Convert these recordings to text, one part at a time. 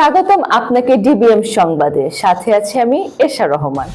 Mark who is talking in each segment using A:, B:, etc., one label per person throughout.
A: স্বাগতম আপনাকে ডিবিএম সংবাদে। সাথে আছি আমি এশা রহমান।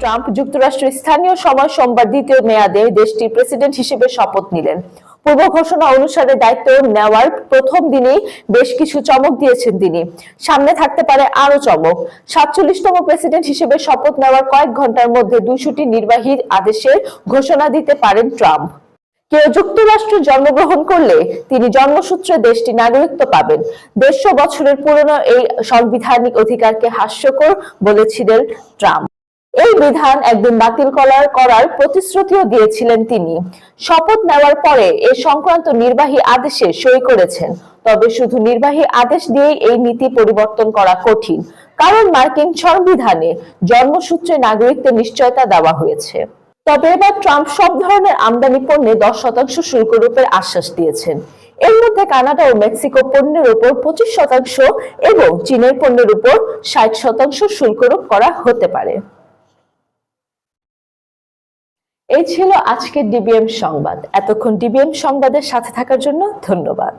A: ট্রাম্প যুক্তরাষ্ট্রের স্থানীয় সময় সোমবার দ্বিতীয় মেয়াদে দেশটির প্রেসিডেন্ট হিসেবে শপথ নিলেন। পূর্ব ঘোষণা অনুসারে দায়িত্ব নেওয়ার প্রথম দিনেই বেশ কিছু চমক দিয়েছেন তিনি। সামনে থাকতে পারে আরও চমক। সাতচল্লিশতম প্রেসিডেন্ট হিসেবে শপথ নেওয়ার কয়েক ঘণ্টার মধ্যে দুইশোটি নির্বাহী আদেশের ঘোষণা দিতে পারেন ট্রাম্প। কেউ যুক্তরাষ্ট্রে জন্মগ্রহণ করলে তিনি জন্মসূত্রে দেশটি নাগরিকত্ব পাবেন। দেড়শো বছরের পুরনো এই সাংবিধানিক অধিকারকে হাস্যকর বলেছিলেন ট্রাম্প। এই বিধান একদিন বাতিল করার করার প্রতিশ্রুতিও দিয়েছিলেন তিনি। শপথ নেওয়ার পরে এ সংক্রান্ত নির্বাহী আদেশে সই করেছেন। তবে শুধু নির্বাহী আদেশ দিয়েই এই নীতি পরিবর্তন করা কঠিন। কারণ মার্কিন সংবিধানে জন্মসূত্রে নাগরিকত্বের নিশ্চয়তা দেওয়া হয়েছে। তবে এবার ট্রাম্প সব ধরনের আমদানি পণ্যে দশ শতাংশ শুল্ক রূপের আশ্বাস দিয়েছেন। এর মধ্যে কানাডা ও মেক্সিকো পণ্যের উপর পঁচিশ শতাংশ এবং চীনের পণ্যের উপর ষাট শতাংশ শুল্করোপ করা হতে পারে। এই ছিল আজকের ডিবিএম সংবাদ। এতক্ষণ ডিবিএম সংবাদের সাথে থাকার জন্য ধন্যবাদ।